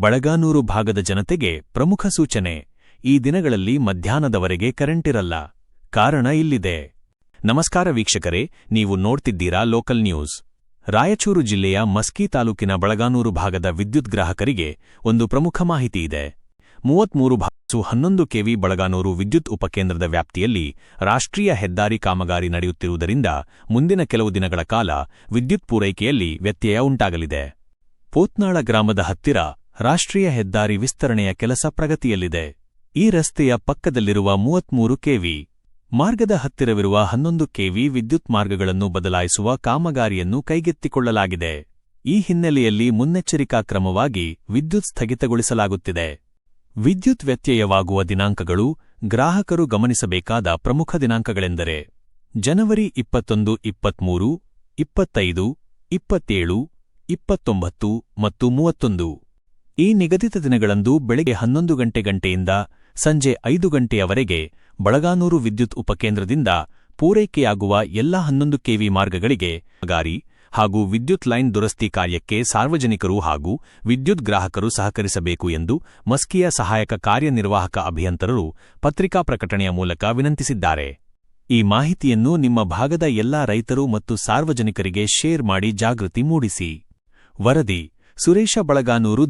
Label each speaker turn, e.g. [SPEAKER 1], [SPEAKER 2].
[SPEAKER 1] ಬಳಗಾನೂರು ಭಾಗದ ಜನತೆಗೆ ಪ್ರಮುಖ ಸೂಚನೆ, ಈ ದಿನಗಳಲ್ಲಿ ಮಧ್ಯಾಹ್ನದವರೆಗೆ ಕರೆಂಟಿರಲ್ಲ. ಕಾರಣ ಇಲ್ಲಿದೆ. ನಮಸ್ಕಾರ ವೀಕ್ಷಕರೇ, ನೀವು ನೋಡ್ತಿದ್ದೀರಾ ಲೋಕಲ್ ನ್ಯೂಸ್. ರಾಯಚೂರು ಜಿಲ್ಲೆಯ ಮಸ್ಕಿ ತಾಲೂಕಿನ ಬಳಗಾನೂರು ಭಾಗದ ವಿದ್ಯುತ್ ಗ್ರಾಹಕರಿಗೆ ಒಂದು ಪ್ರಮುಖ ಮಾಹಿತಿ ಇದೆ. ಮೂವತ್ಮೂರು ಭಾಸು ಹನ್ನೊಂದು ಕೆವಿ ಬಳಗಾನೂರು ವಿದ್ಯುತ್ ಉಪಕೇಂದ್ರದ ವ್ಯಾಪ್ತಿಯಲ್ಲಿ ರಾಷ್ಟ್ರೀಯ ಹೆದ್ದಾರಿ ಕಾಮಗಾರಿ ನಡೆಯುತ್ತಿರುವುದರಿಂದ ಮುಂದಿನ ಕೆಲವು ದಿನಗಳ ಕಾಲ ವಿದ್ಯುತ್ ಪೂರೈಕೆಯಲ್ಲಿ ವ್ಯತ್ಯಯ ಉಂಟಾಗಲಿದೆ. ಪೋತ್ನಾಳ ಗ್ರಾಮದ ಹತ್ತಿರ ರಾಷ್ಟ್ರೀಯ ಹೆದ್ದಾರಿ ವಿಸ್ತರಣೆಯ ಕೆಲಸ ಪ್ರಗತಿಯಲ್ಲಿದೆ. ಈ ರಸ್ತೆಯ ಪಕ್ಕದಲ್ಲಿರುವ ಮೂವತ್ಮೂರು ಕೆವಿ ಮಾರ್ಗದ ಹತ್ತಿರವಿರುವ ಹನ್ನೊಂದು ಕೆವಿ ವಿದ್ಯುತ್ ಮಾರ್ಗಗಳನ್ನು ಬದಲಾಯಿಸುವ ಕಾಮಗಾರಿಯನ್ನು ಕೈಗೆತ್ತಿಕೊಳ್ಳಲಾಗಿದೆ. ಈ ಹಿನ್ನೆಲೆಯಲ್ಲಿ ಮುನ್ನೆಚ್ಚರಿಕಾ ಕ್ರಮವಾಗಿ ವಿದ್ಯುತ್ ಸ್ಥಗಿತಗೊಳಿಸಲಾಗುತ್ತಿದೆ. ವಿದ್ಯುತ್ ವ್ಯತ್ಯಯವಾಗುವ ದಿನಾಂಕಗಳು ಗ್ರಾಹಕರು ಗಮನಿಸಬೇಕಾದ ಪ್ರಮುಖ ದಿನಾಂಕಗಳೆಂದರೆ ಜನವರಿ ಇಪ್ಪತ್ತೊಂದು, ಇಪ್ಪತ್ಮೂರು, ಇಪ್ಪತ್ತೈದು, ಇಪ್ಪತ್ತೇಳು, ಇಪ್ಪತ್ತೊಂಬತ್ತು ಮತ್ತು ಮೂವತ್ತೊಂದು. ಈ ನಿಗದಿತ ದಿನಗಳಂದು ಬೆಳಗ್ಗೆ ಹನ್ನೊಂದು ಗಂಟೆ ಗಂಟೆಯಿಂದ ಸಂಜೆ ಐದು ಗಂಟೆಯವರೆಗೆ ಬಳಗಾನೂರು ವಿದ್ಯುತ್ ಉಪಕೇಂದ್ರದಿಂದ ಪೂರೈಕೆಯಾಗುವ ಎಲ್ಲಾ ಹನ್ನೊಂದು ಕೆವಿ ಮಾರ್ಗಗಳಿಗೆ ಗಾರಿ ಹಾಗೂ ವಿದ್ಯುತ್ ಲೈನ್ ದುರಸ್ತಿ ಕಾರ್ಯಕ್ಕೆ ಸಾರ್ವಜನಿಕರು ಹಾಗೂ ವಿದ್ಯುತ್ ಗ್ರಾಹಕರು ಸಹಕರಿಸಬೇಕು ಎಂದು ಮಸ್ಕಿಯ ಸಹಾಯಕ ಕಾರ್ಯನಿರ್ವಾಹಕ ಅಭಿಯಂತರರು ಪತ್ರಿಕಾ ಪ್ರಕಟಣೆಯ ಮೂಲಕ ವಿನಂತಿಸಿದ್ದಾರೆ. ಈ ಮಾಹಿತಿಯನ್ನು ನಿಮ್ಮ ಭಾಗದ ಎಲ್ಲಾ ರೈತರು ಮತ್ತು ಸಾರ್ವಜನಿಕರಿಗೆ ಶೇರ್ ಮಾಡಿ ಜಾಗೃತಿ ಮೂಡಿಸಿ. ವರದಿ, ಸುರೇಶ ಬಳಗಾನೂರು